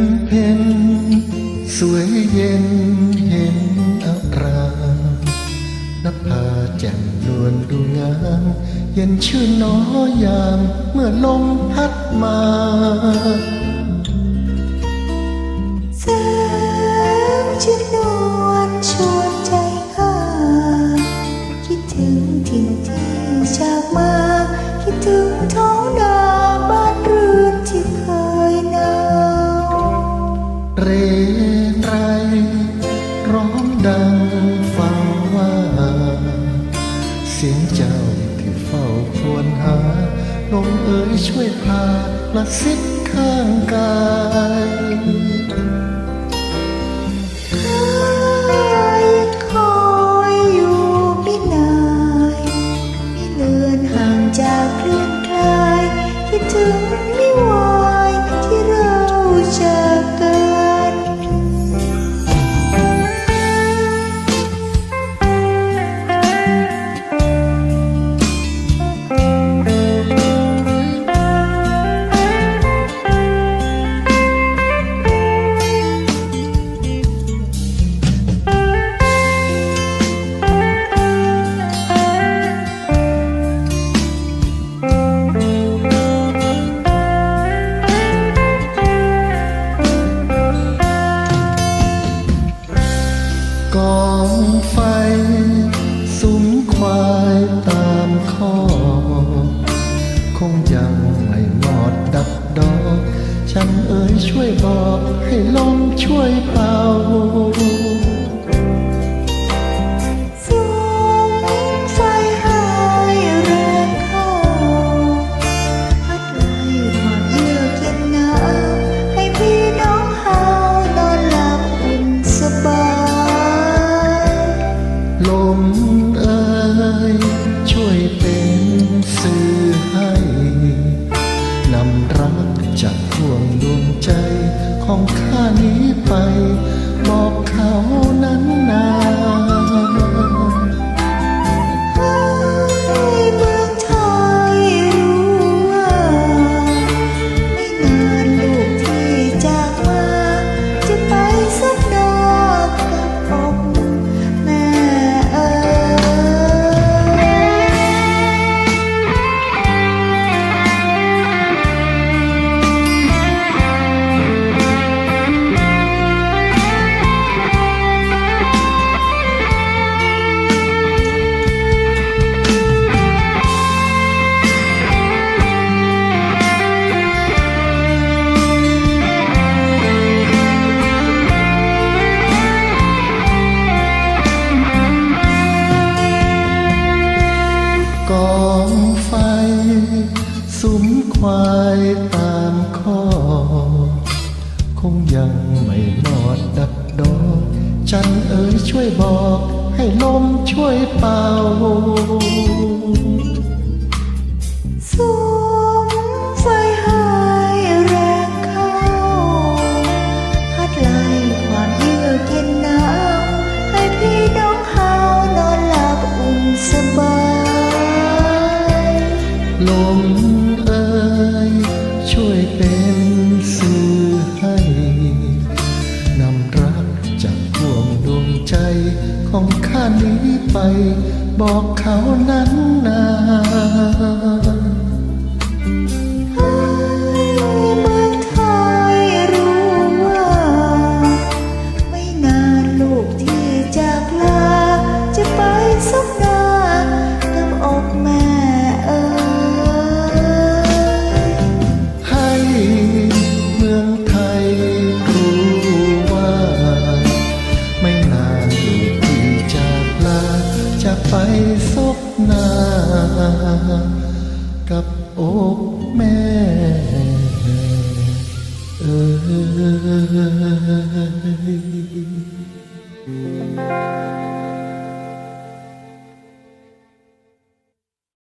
เดือนเพ็ญสวยเย็นเห็นอารามนภาแจ่มนวลดูงาม เย็นชื่นน้อยามเมื่อลมพัดมาแสงชื่นนวลชวนใจหาคิดถึงถิ่ที เรไรร้องดังฟังว่าเสียงเจ้าที่เฝ้าควรหาลมเอ๋ยช่วยพาละสิบข้างกาย ไฟ สุมควายตามข้อ คงยังไม่หมดดับดอก ฉันเอ่ยช่วยบอกให้ลมช่วยเป่า เอ่ยช่วยเป็นสื่อให้นำรักจากห่วงดวงใจของ ควายตามข้อ คงยังไม่หมดดับดอกจันเอ๋ยช่วยบอก ให้ลมช่วยเป่าสุมไฟให้แรงเข้า พัดไล่ความเยือกเย็นหนาวให้พี่น้องเฮานอนหลับอุ่นสบาย ลม ไป บอกเขานั้นนาให้ จะไปซบหน้า กับอกแม่เออ